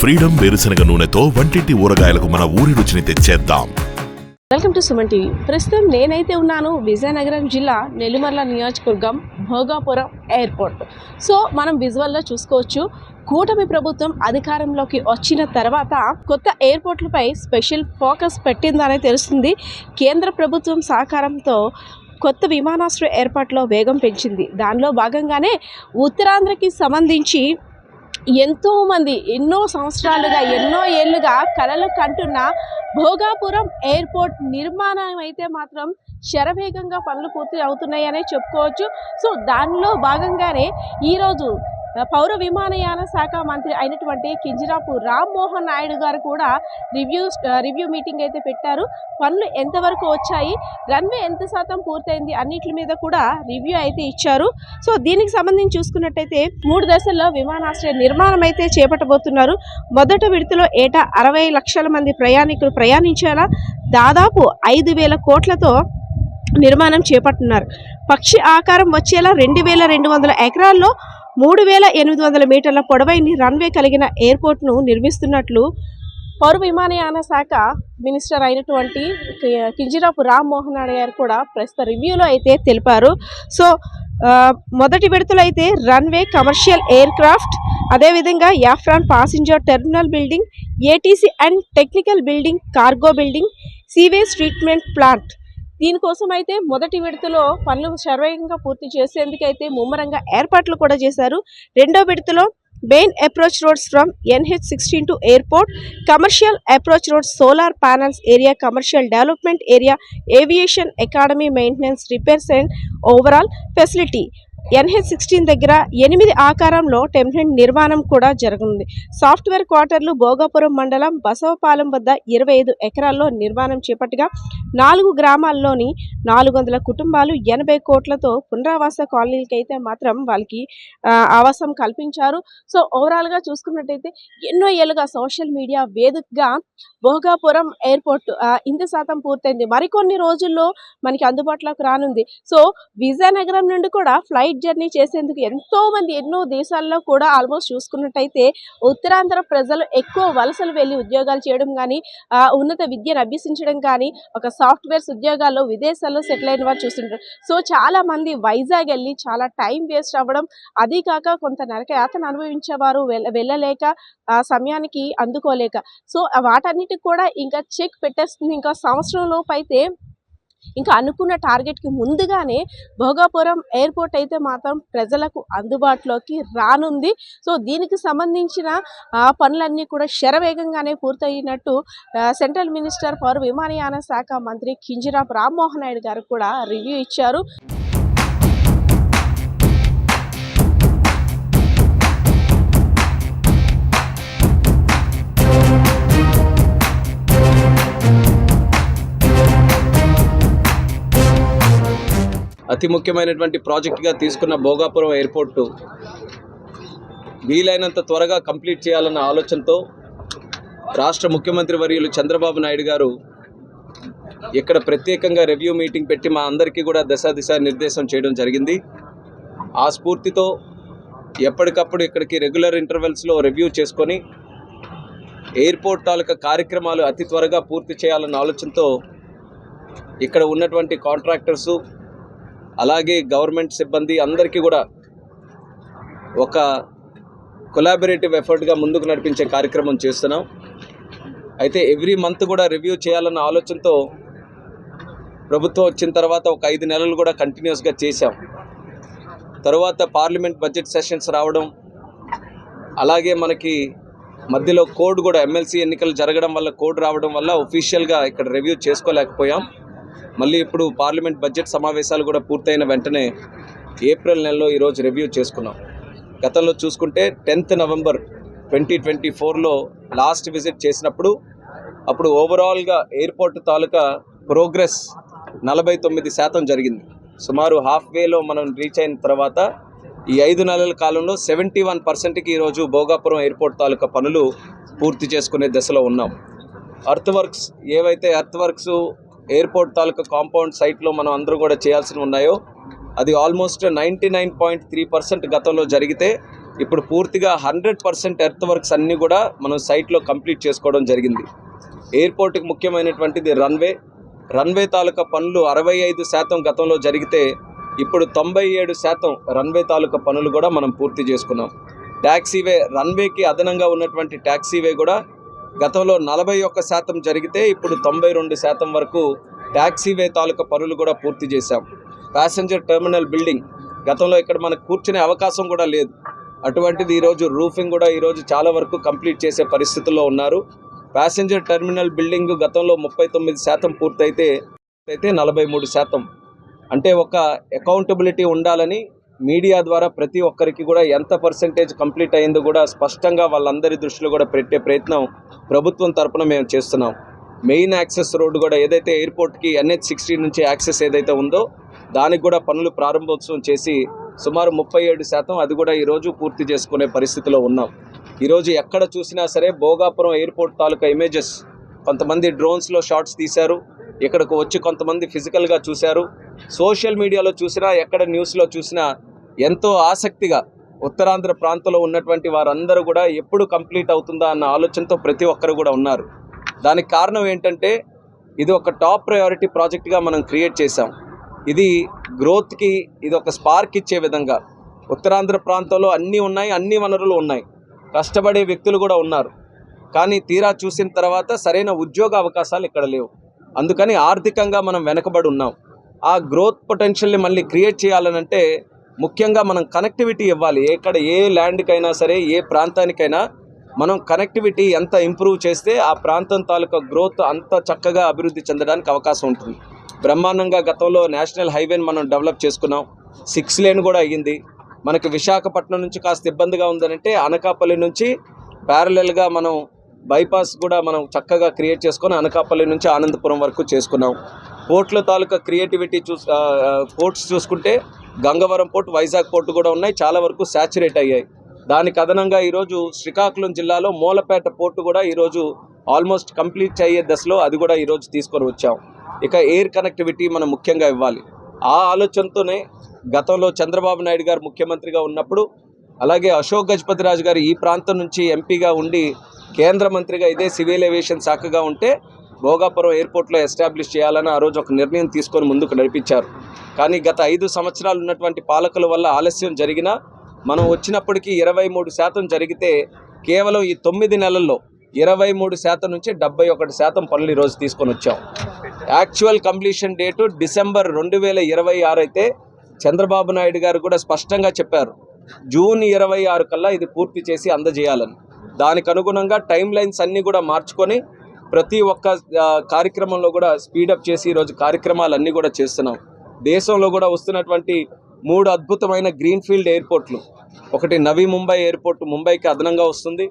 Freedom వేరుశనగ నూనెతో వంటింటి ఊరగాయలకు మన ఊరి రుచిని తెచ్చేద్దాం. Welcome to Suman TV. ప్రస్తుతం నేనైతే ఉన్నాను విజయనగరం జిల్లా నెల్లిమర్ల నియోజకవర్గం భోగాపురం ఎయిర్పోర్ట్. సో మనం విజువల్లో చూసుకోవచ్చు కూటమి ప్రభుత్వం అధికారంలోకి వచ్చిన తర్వాత కొత్త ఎయిర్పోర్ట్లపై స్పెషల్ ఫోకస్ పెట్టిందని తెలుస్తుంది. కేంద్ర ప్రభుత్వం సహకారంతో కొత్త విమానాశ్రయ ఏర్పాట్లో వేగం పెంచింది. దానిలో భాగంగానే ఉత్తరాంధ్రకి సంబంధించి ఎంతోమంది ఎన్నో సంవత్సరాలుగా ఎన్నో ఏళ్ళుగా కలలు కంటున్న భోగాపురం ఎయిర్పోర్ట్ నిర్మాణం అయితే మాత్రం శరవేగంగా పనులు పూర్తి అవుతున్నాయనే చెప్పుకోవచ్చు. సో దానిలో భాగంగానే ఈరోజు పౌర విమానయాన శాఖ మంత్రి అయినటువంటి కింజరాపు రామ్మోహన్ నాయుడు గారు కూడా రివ్యూ రివ్యూ మీటింగ్ అయితే పెట్టారు. పనులు ఎంతవరకు వచ్చాయి? రన్వే ఎంత శాతం పూర్తయింది? అన్నిటి మీద కూడా రివ్యూ అయితే ఇచ్చారు. సో దీనికి సంబంధించి చూసుకున్నట్టయితే మూడు దశల్లో విమానాశ్రయ నిర్మాణం అయితే చేపట్టబోతున్నారు. మొదట విడతలో ఏటా అరవై లక్షల మంది ప్రయాణికులు ప్రయాణించేలా దాదాపు ఐదు వేల కోట్లతో నిర్మాణం చేపట్టున్నారు పక్షి ఆకారం వచ్చేలా రెండు వేల రెండు వందల ఎకరాల్లో మూడు వేల ఎనిమిది వందల మీటర్ల పొడవైన రన్వే కలిగిన ఎయిర్పోర్ట్ను నిర్మిస్తున్నట్లు పౌర విమానయాన శాఖ మినిస్టర్ అయినటువంటి కి- కింజరాపు రామ్మోహన్ నాయుడు గారు కూడా ప్రస్తుత రివ్యూలో అయితే తెలిపారు. సో మొదటి విడతలో అయితే రన్వే కమర్షియల్ ఎయిర్ క్రాఫ్ట్ అదేవిధంగా apron passenger terminal building ATC and technical building cargo building sewage treatment plant దీనికోసం అయితే మొదటి విడతలో పనులు శరవేగంగా పూర్తి చేసేందుకైతే ముమ్మరంగా ఏర్పాట్లు కూడా చేశారు. రెండో విడతలో main approach roads from NH sixteen to airport commercial approach roads solar panels area commercial development area aviation academy maintenance repairs and overall facility. NH sixteen దగ్గర ఎనిమిది ఆకారంలో టెంప్లెంట్ నిర్మాణం కూడా జరగనుంది. సాఫ్ట్వేర్ క్వార్టర్లు భోగాపురం మండలం బసవపాలెం వద్ద ఇరవై ఐదు ఎకరాల్లో నిర్మాణం చేపట్టగా నాలుగు గ్రామాల్లోని నాలుగు వందల కుటుంబాలు ఎనభై కోట్లతో పునరావాస కాలనీలకి అయితే మాత్రం వాళ్ళకి ఆవాసం కల్పించారు. సో ఓవరాల్గా చూసుకున్నట్టయితే ఎన్నో ఏళ్ళుగా సోషల్ మీడియా వేదికగా భోగాపురం ఎయిర్పోర్ట్ ఇంత శాతం పూర్తయింది. మరికొన్ని రోజుల్లో మనకి అందుబాటులోకి రానుంది. సో విజయనగరం నుండి కూడా ఫ్లైట్ జర్నీ చేసేందుకు ఎంతో మంది ఎన్నో దేశాల్లో కూడా ఆల్మోస్ట్ చూసుకున్నట్టయితే ఉత్తరాంధ్ర ప్రజలు ఎక్కువ వలసలు వెళ్ళి ఉద్యోగాలు చేయడం కానీ ఉన్నత విద్యను అభ్యసించడం కానీ ఒక సాఫ్ట్వేర్స్ ఉద్యోగాల్లో విదేశాల్లో సెటిల్ అయిన వారు చూస్తుంటారు. సో చాలా మంది వైజాగ్ వెళ్ళి చాలా టైం వేస్ట్ అవ్వడం అది కాక కొంత నరక యాతను అనుభవించేవారు వెళ్ళలేక ఆ సమయానికి అందుకోలేక. సో వాటన్నిటికి కూడా ఇంకా చెక్ పెట్టేస్తుంది. ఇంకా సంవత్సరం లోపు అయితే ఇంకా అనుకున్న టార్గెట్కి ముందుగానే భోగాపురం ఎయిర్పోర్ట్ అయితే మాత్రం ప్రజలకు అందుబాటులోకి రానుంది. సో దీనికి సంబంధించిన పనులన్నీ కూడా శరవేగంగానే పూర్తయినట్టు సెంట్రల్ మినిస్టర్ ఫర్ విమానయాన శాఖ మంత్రి కింజరాపు రామ్మోహన్ నాయుడు గారు కూడా రివ్యూ ఇచ్చారు. అతి ముఖ్యమైనటువంటి ప్రాజెక్టుగా తీసుకున్న భోగాపురం ఎయిర్పోర్టు వీలైనంత త్వరగా కంప్లీట్ చేయాలన్న ఆలోచనతో రాష్ట్ర ముఖ్యమంత్రి వర్యులు చంద్రబాబు నాయుడు గారు ఇక్కడ ప్రత్యేకంగా రివ్యూ మీటింగ్ పెట్టి మా అందరికీ కూడా దశ దిశ నిర్దేశం చేయడం జరిగింది. ఆ స్ఫూర్తితో ఎప్పటికప్పుడు ఇక్కడికి రెగ్యులర్ ఇంటర్వెల్స్లో రివ్యూ చేసుకొని ఎయిర్పోర్ట్ తాలూకా కార్యక్రమాలు అతి త్వరగా పూర్తి చేయాలన్న ఆలోచనతో ఇక్కడ ఉన్నటువంటి కాంట్రాక్టర్సు అలాగే గవర్నమెంట్ సిబ్బంది అందరికీ కూడా ఒక కొలాబరేటివ్ ఎఫర్ట్గా ముందుకు నడిపించే కార్యక్రమం చేస్తున్నాం. అయితే ఎవ్రీ మంత్ కూడా రివ్యూ చేయాలన్న ఆలోచనతో ప్రభుత్వం వచ్చిన తర్వాత ఒక ఐదు నెలలు కూడా కంటిన్యూస్గా చేశాం. తర్వాత పార్లమెంట్ బడ్జెట్ సెషన్స్ రావడం అలాగే మనకి మధ్యలో కోడ్ కూడా ఎమ్మెల్సీ ఎన్నికలు జరగడం వల్ల కోడ్ రావడం వల్ల ఒఫీషియల్గా ఇక్కడ రివ్యూ చేసుకోలేకపోయాం. మళ్ళీ ఇప్పుడు పార్లమెంట్ బడ్జెట్ సమావేశాలు కూడా పూర్తయిన వెంటనే ఏప్రిల్ నెలలో ఈరోజు రివ్యూ చేసుకున్నాం. గతంలో చూసుకుంటే టెన్త్ నవంబర్ ట్వంటీ ట్వంటీ ఫోర్లో లాస్ట్ విజిట్ చేసినప్పుడు అప్పుడు ఓవరాల్గా ఎయిర్పోర్ట్ తాలూకా ప్రోగ్రెస్ నలభై తొమ్మిది శాతం జరిగింది. సుమారు హాఫ్ వేలో మనం రీచ్ అయిన తర్వాత ఈ ఐదు నెలల కాలంలో సెవెంటీ వన్ పర్సెంట్కి ఈరోజు భోగాపురం ఎయిర్పోర్ట్ తాలూకా పనులు పూర్తి చేసుకునే దశలో ఉన్నాం. అర్త్ వర్క్స్ ఏవైతే అర్త్ వర్క్స్ ఎయిర్పోర్ట్ తాలూకా కాంపౌండ్ సైట్లో మనం అందరూ కూడా చేయాల్సి ఉన్నాయో అది almost ninety nine point three percent గతంలో జరిగితే ఇప్పుడు పూర్తిగా హండ్రెడ్ పర్సెంట్ ఎర్త్ వర్క్స్ అన్నీ కూడా మనం సైట్లో కంప్లీట్ చేసుకోవడం జరిగింది. ఎయిర్పోర్ట్కి ముఖ్యమైనటువంటిది రన్వే. రన్వే తాలూకా పనులు అరవై ఐదు శాతం గతంలో జరిగితే ఇప్పుడు తొంభై ఏడు శాతం రన్వే తాలూకా పనులు కూడా మనం పూర్తి చేసుకున్నాం. ట్యాక్సీవే రన్వేకి అదనంగా ఉన్నటువంటి ట్యాక్సీవే కూడా గతంలో నలభై ఒక్క శాతం జరిగితే ఇప్పుడు తొంభై రెండు శాతం వరకు ట్యాక్సీవే తాలూకా పనులు కూడా పూర్తి చేశాం. ప్యాసింజర్ టెర్మినల్ బిల్డింగ్ గతంలో ఇక్కడ మనకు కూర్చునే అవకాశం కూడా లేదు. అటువంటిది ఈరోజు రూఫింగ్ కూడా ఈరోజు చాలా వరకు కంప్లీట్ చేసే పరిస్థితుల్లో ఉన్నారు. ప్యాసింజర్ టెర్మినల్ బిల్డింగ్ గతంలో ముప్పై తొమ్మిది శాతం పూర్తయితే అయితే నలభై మూడు శాతం. అంటే ఒక అకౌంటబిలిటీ ఉండాలని మీడియా ద్వారా ప్రతి ఒక్కరికి కూడా ఎంత పర్సెంటేజ్ కంప్లీట్ అయిందో కూడా స్పష్టంగా వాళ్ళందరి దృష్టిలో కూడా పెట్టే ప్రయత్నం ప్రభుత్వం తరపున మేము చేస్తున్నాం. మెయిన్ యాక్సెస్ రోడ్డు కూడా ఏదైతే ఎయిర్పోర్ట్కి ఎన్హెచ్ సిక్స్టీ నుంచి యాక్సెస్ ఏదైతే ఉందో దానికి కూడా పనులు ప్రారంభోత్సవం చేసి సుమారు ముప్పై ఏడు శాతం అది కూడా ఈరోజు పూర్తి చేసుకునే పరిస్థితిలో ఉన్నాం. ఈరోజు ఎక్కడ చూసినా సరే భోగాపురం ఎయిర్పోర్ట్ తాలూకా ఇమేజెస్ కొంతమంది డ్రోన్స్లో షార్ట్స్ తీశారు. ఇక్కడకు వచ్చి కొంతమంది ఫిజికల్గా చూశారు. సోషల్ మీడియాలో చూసినా ఎక్కడ న్యూస్లో చూసినా ఎంతో ఆసక్తిగా ఉత్తరాంధ్ర ప్రాంతంలో ఉన్నటువంటి వారందరూ కూడా ఎప్పుడు కంప్లీట్ అవుతుందా అన్న ఆలోచనతో ప్రతి ఒక్కరు కూడా ఉన్నారు. దానికి కారణం ఏంటంటే ఇది ఒక టాప్ ప్రయారిటీ ప్రాజెక్ట్గా మనం క్రియేట్ చేసాం ఇది గ్రోత్కి ఇది ఒక స్పార్క్ ఇచ్చే విధంగా. ఉత్తరాంధ్ర ప్రాంతంలో అన్నీ ఉన్నాయి అన్ని వనరులు ఉన్నాయి. కష్టపడే వ్యక్తులు కూడా ఉన్నారు. కానీ తీరా చూసిన తర్వాత సరైన ఉద్యోగ అవకాశాలు ఇక్కడ లేవు. అందుకని ఆర్థికంగా మనం వెనకబడి ఉన్నాం. ఆ గ్రోత్ పొటెన్షియల్ని మళ్ళీ క్రియేట్ చేయాలనంటే ముఖ్యంగా మనం కనెక్టివిటీ ఇవ్వాలి. ఎక్కడ ఏ ల్యాండ్కైనా సరే ఏ ప్రాంతానికైనా మనం కనెక్టివిటీ ఎంత ఇంప్రూవ్ చేస్తే ఆ ప్రాంతం తాలూకా గ్రోత్ అంత చక్కగా అభివృద్ధి చెందడానికి అవకాశం ఉంటుంది. బ్రహ్మాండంగా గతంలో నేషనల్ హైవేని మనం డెవలప్ చేసుకున్నాం. సిక్స్ లేన్ కూడా అయ్యింది. మనకి విశాఖపట్నం నుంచి కాస్త ఇబ్బందిగా ఉందనంటే అనకాపల్లి నుంచి ప్యారలల్గా మనం బైపాస్ కూడా మనం చక్కగా క్రియేట్ చేసుకొని అనకాపల్లి నుంచి ఆనందపురం వరకు చేసుకున్నాం. పోర్ట్ల తాలూకా క్రియేటివిటీ చూస్ పోర్ట్స్ చూసుకుంటే గంగవరం పోర్ట్ వైజాగ్ పోర్ట్ కూడా ఉన్నాయి. చాలా వరకు శాచురేట్ అయ్యాయి. దానికి అదనంగా ఈరోజు శ్రీకాకుళం జిల్లాలో మూలపేట పోర్టు కూడా ఈరోజు ఆల్మోస్ట్ కంప్లీట్ అయ్యే దశలో అది కూడా ఈరోజు తీసుకొని వచ్చాం. ఇక ఎయిర్ కనెక్టివిటీ మనం ముఖ్యంగా ఇవ్వాలి. ఆ ఆలోచనతోనే గతంలో చంద్రబాబు నాయుడు గారు ముఖ్యమంత్రిగా ఉన్నప్పుడు అలాగే అశోక్ గజపతిరాజు గారు ఈ ప్రాంతం నుంచి ఎంపీగా ఉండి కేంద్ర మంత్రిగా ఇదే సివిల్ ఏవియేషన్ శాఖగా ఉంటే భోగాపురం ఎయిర్పోర్ట్లో ఎస్టాబ్లిష్ చేయాలని ఆ రోజు ఒక నిర్ణయం తీసుకొని ముందుకు నడిపించారు. కానీ గత ఐదు సంవత్సరాలు ఉన్నటువంటి పాలకుల వల్ల ఆలస్యం జరిగినా మనం వచ్చినప్పటికీ ఇరవై మూడు శాతం జరిగితే కేవలం ఈ తొమ్మిది నెలల్లో ఇరవై మూడు శాతం నుంచి డెబ్బై ఒకటి శాతం పనులు ఈరోజు తీసుకొని వచ్చాం. యాక్చువల్ కంప్లీషన్ డేటు డిసెంబర్ రెండు వేల ఇరవై ఆరు అయితే చంద్రబాబు నాయుడు గారు కూడా స్పష్టంగా చెప్పారు. జూన్ ఇరవై ఆరు కల్లా ఇది పూర్తి చేసి అందజేయాలని. దానికి అనుగుణంగా టైం లైన్స్ అన్నీ కూడా మార్చుకొని ప్రతి ఒక్క కార్యక్రమంలో కూడా స్పీడప్ చేసి ఈరోజు కార్యక్రమాలన్నీ కూడా చేస్తున్నాం. దేశంలో కూడా వస్తున్నటువంటి మూడు అద్భుతమైన గ్రీన్ఫీల్డ్ ఎయిర్పోర్ట్లు ఒకటి నవీ ముంబై ఎయిర్పోర్ట్ ముంబైకి అదనంగా వస్తుంది.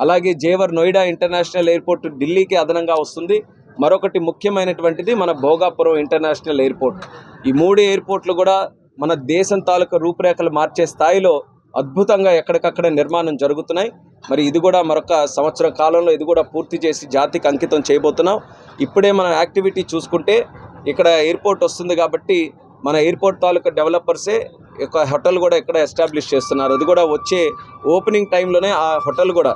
అలాగే జేవర్ నోయిడా ఇంటర్నేషనల్ ఎయిర్పోర్ట్ ఢిల్లీకి అదనంగా వస్తుంది. మరొకటి ముఖ్యమైనటువంటిది మన భోగాపురం ఇంటర్నేషనల్ ఎయిర్పోర్ట్ ఈ మూడు ఎయిర్పోర్ట్లు కూడా మన దేశం తాలూకా రూపురేఖలు మార్చే స్థాయిలో అద్భుతంగా ఎక్కడికక్కడ నిర్మాణం జరుగుతున్నాయి. మరి ఇది కూడా మరొక సంవత్సరం కాలంలో ఇది కూడా పూర్తి చేసి జాతికి అంకితం చేయబోతున్నాం. ఇప్పుడే మనం యాక్టివిటీ చూసుకుంటే ఇక్కడ ఎయిర్పోర్ట్ వస్తుంది కాబట్టి మన ఎయిర్పోర్ట్ తాలూకా డెవలపర్సే ఒక హోటల్ కూడా ఇక్కడ ఎస్టాబ్లిష్ చేస్తున్నారు. అది కూడా వచ్చే ఓపెనింగ్ టైంలోనే ఆ హోటల్ కూడా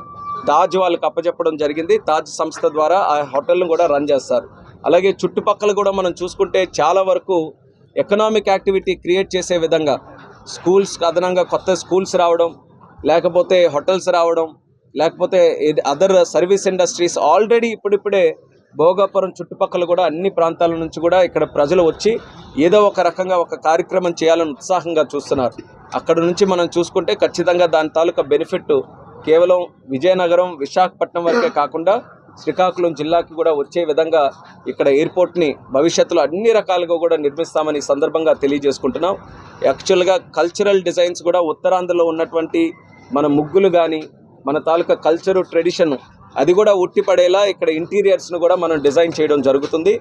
తాజ్ వాళ్ళకి అప్పచెప్పడం జరిగింది. తాజ్ సంస్థ ద్వారా ఆ హోటల్ను కూడా రన్ చేస్తారు. అలాగే చుట్టుపక్కల కూడా మనం చూసుకుంటే చాలా వరకు ఎకనామిక్ యాక్టివిటీ క్రియేట్ చేసే విధంగా స్కూల్స్ అదనంగా కొత్త స్కూల్స్ రావడం లేకపోతే హోటల్స్ రావడం లేకపోతే అదర్ సర్వీస్ ఇండస్ట్రీస్ ఆల్రెడీ ఇప్పుడిప్పుడే భోగాపురం చుట్టుపక్కల కూడా అన్ని ప్రాంతాల నుంచి కూడా ఇక్కడ ప్రజలు వచ్చి ఏదో ఒక రకంగా ఒక కార్యక్రమం చేయాలని ఉత్సాహంగా చూస్తున్నారు. అక్కడ నుంచి మనం చూసుకుంటే ఖచ్చితంగా దాని తాలూకా బెనిఫిట్ కేవలం విజయనగరం విశాఖపట్నం వరకే కాకుండా శ్రీకాకుళం జిల్లాకి కూడా వచ్చే విధంగా ఇక్కడ ఎయిర్పోర్ట్ని భవిష్యత్తులో అన్ని రకాలుగా కూడా నిర్మిస్తామని సందర్భంగా తెలియజేసుకుంటున్నాం. యాక్చువల్గా కల్చరల్ డిజైన్స్ కూడా ఉత్తరాంధ్రలో ఉన్నటువంటి మన ముగ్గులు కానీ మన తాలూకా కల్చరు ట్రెడిషన్ అది కూడా ఉట్టిపడేలా ఇక్కడ ఇంటీరియర్స్ను కూడా మనం డిజైన్ చేయడం జరుగుతుంది.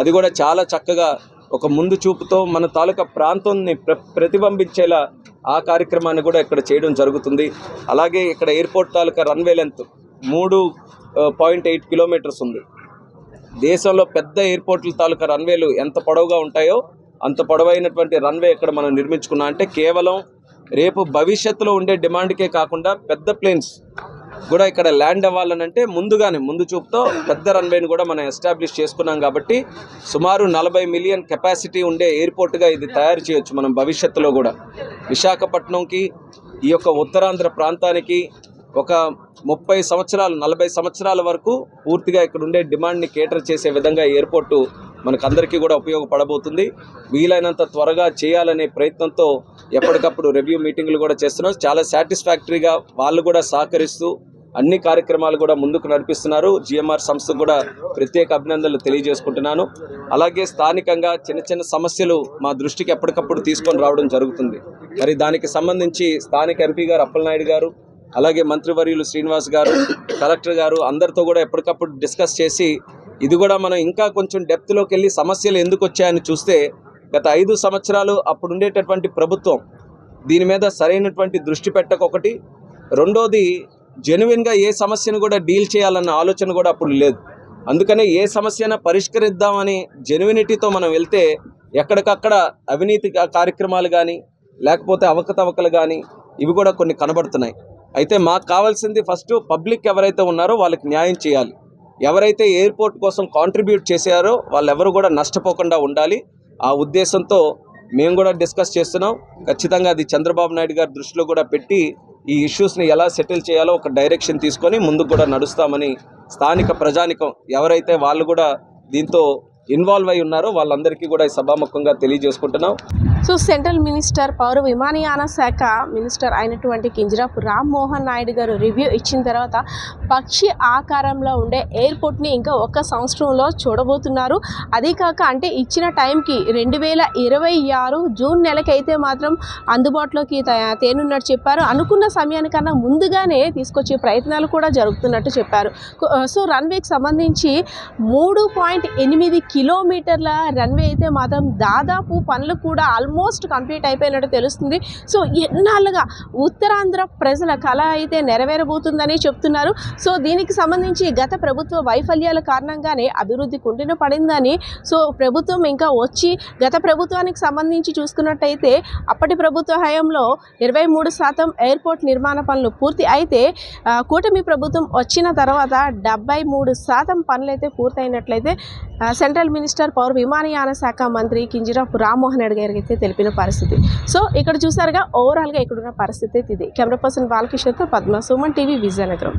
అది కూడా చాలా చక్కగా ఒక ముందు చూపుతో మన తాలూకా ప్రాంతాన్ని ప్ర ప్రతిబింబించేలా ఆ కార్యక్రమాన్ని కూడా ఇక్కడ చేయడం జరుగుతుంది. అలాగే ఇక్కడ ఎయిర్పోర్ట్ తాలూకా రన్వే లెంత్ మూడు పాయింట్ ఎయిట్ కిలోమీటర్స్ ఉంది. దేశంలో పెద్ద ఎయిర్పోర్ట్ల తాలూకా రన్వేలు ఎంత పొడవుగా ఉంటాయో అంత పొడవైనటువంటి రన్వే ఇక్కడ మనం నిర్మించుకున్నాం అంటే కేవలం రేపు భవిష్యత్తులో ఉండే డిమాండ్కే కాకుండా పెద్ద ప్లేన్స్ కూడా ఇక్కడ ల్యాండ్ అవ్వాలనంటే ముందుగానే ముందు చూపుతో పెద్ద రన్వేని కూడా మనం ఎస్టాబ్లిష్ చేసుకున్నాం కాబట్టి సుమారు నలభై మిలియన్ కెపాసిటీ ఉండే ఎయిర్పోర్ట్గా ఇది తయారు చేయొచ్చు మనం భవిష్యత్తులో కూడా. విశాఖపట్నంకి ఈ యొక్క ఉత్తరాంధ్ర ప్రాంతానికి ఒక ముప్పై సంవత్సరాలు నలభై సంవత్సరాల వరకు పూర్తిగా ఇక్కడ ఉండే డిమాండ్ని కేటర్ చేసే విధంగా ఎయిర్పోర్టు మనకందరికీ కూడా ఉపయోగపడబోతుంది. వీలైనంత త్వరగా చేయాలనే ప్రయత్నంతో ఎప్పటికప్పుడు రివ్యూ మీటింగ్లు కూడా చేస్తున్నాం. చాలా సాటిస్ఫాక్టరీగా వాళ్ళు కూడా సహకరిస్తూ అన్ని కార్యక్రమాలు కూడా ముందుకు నడిపిస్తున్నారు. జిఎంఆర్ సంస్థకు కూడా ప్రత్యేక అభినందనలు తెలియజేసుకుంటున్నాను. అలాగే స్థానికంగా చిన్న చిన్న సమస్యలు మా దృష్టికి ఎప్పటికప్పుడు తీసుకొని రావడం జరుగుతుంది. మరి దానికి సంబంధించి స్థానిక ఎంపీ గారు అప్పలనాయుడు గారు అలాగే మంత్రివర్యులు శ్రీనివాస్ గారు కలెక్టర్ గారు అందరితో కూడా ఎప్పటికప్పుడు డిస్కస్ చేసి ఇది కూడా మనం ఇంకా కొంచెం డెప్త్లోకి వెళ్ళి సమస్యలు ఎందుకు వచ్చాయని చూస్తే గత ఐదు సంవత్సరాలు అప్పుడు ఉండేటటువంటి ప్రభుత్వం దీని మీద సరైనటువంటి దృష్టి పెట్టకొకటి. రెండోది జెన్యున్గా ఏ సమస్యను కూడా డీల్ చేయాలన్న ఆలోచన కూడా అప్పుడు లేదు. అందుకనే ఏ సమస్యన పరిష్కరిద్దామని జెన్యునిటీతో మనం వెళ్తే ఎక్కడికక్కడ అవినీతి కార్యక్రమాలు కానీ లేకపోతే అవకతవకలు కానీ ఇవి కూడా కొన్ని కనబడుతున్నాయి. అయితే మాకు కావాల్సింది ఫస్ట్ పబ్లిక్ ఎవరైతే ఉన్నారో వాళ్ళకి న్యాయం చేయాలి. ఎవరైతే ఎయిర్పోర్ట్ కోసం కాంట్రిబ్యూట్ చేశారో వాళ్ళెవరు కూడా నష్టపోకుండా ఉండాలి. ఆ ఉద్దేశంతో మేము కూడా డిస్కస్ చేస్తున్నాం. ఖచ్చితంగా అది చంద్రబాబు నాయుడు గారి దృష్టిలో కూడా పెట్టి ఈ ఇష్యూస్ని ఎలా సెటిల్ చేయాలో ఒక డైరెక్షన్ తీసుకొని ముందుకు కూడా నడుస్తామని స్థానిక ప్రజానికం ఎవరైతే వాళ్ళు కూడా దీంతో ఇన్వాల్వ్ అయి ఉన్నారో వాళ్ళందరికీ కూడా ఈ సభాముఖంగా తెలియజేసుకుంటున్నాం. సో సెంట్రల్ మినిస్టర్ పౌర విమానయాన శాఖ మినిస్టర్ అయినటువంటి కింజరాపు రామ్మోహన్ నాయుడు గారు రివ్యూ ఇచ్చిన తర్వాత పక్షి ఆకారంలో ఉండే ఎయిర్పోర్ట్ని ఇంకా ఒక్క సంవత్సరంలో చూడబోతున్నారు. అదే కాక అంటే ఇచ్చిన టైంకి రెండు వేల ఇరవై ఆరు జూన్ నెలకైతే మాత్రం అందుబాటులోకి త- తేనున్నట్టు చెప్పారు. అనుకున్న సమయానికన్నా ముందుగానే తీసుకొచ్చే ప్రయత్నాలు కూడా జరుగుతున్నట్టు చెప్పారు. సో రన్వేకి సంబంధించి మూడు పాయింట్ ఎనిమిది కిలోమీటర్ల రన్వే అయితే మాత్రం దాదాపు పనులు కూడా ఆల్మోస్ట్ కంప్లీట్ అయిపోయినట్టు తెలుస్తుంది. సో ఎన్నాళ్ళుగా ఉత్తరాంధ్ర ప్రజల కళ అయితే నెరవేరబోతుందని చెప్తున్నారు. సో దీనికి సంబంధించి గత ప్రభుత్వ వైఫల్యాల కారణంగానే అభివృద్ధి కుంటిన పడిందని సో ప్రభుత్వం ఇంకా వచ్చి గత ప్రభుత్వానికి సంబంధించి చూసుకున్నట్టయితే అప్పటి ప్రభుత్వ హయాంలో ఇరవై మూడు శాతం ఎయిర్పోర్ట్ నిర్మాణ పనులు పూర్తి అయితే కూటమి ప్రభుత్వం వచ్చిన తర్వాత డెబ్బై మూడు శాతం పనులైతే పూర్తయినట్లయితే సెంట్రల్ మినిస్టర్ పౌర విమానయాన శాఖ మంత్రి కింజరాపు రామ్మోహన్ రెడ్డి గారికి అయితే తెలిపిన పరిస్థితి. సో ఇక్కడ చూసారుగా ఓవరాల్గా ఇక్కడున్న పరిస్థితి అయితే ఇది. కెమెరా పర్సన్ బాలకిషోర్తో పద్మ సుమన్ టీవీ విజయనగరం.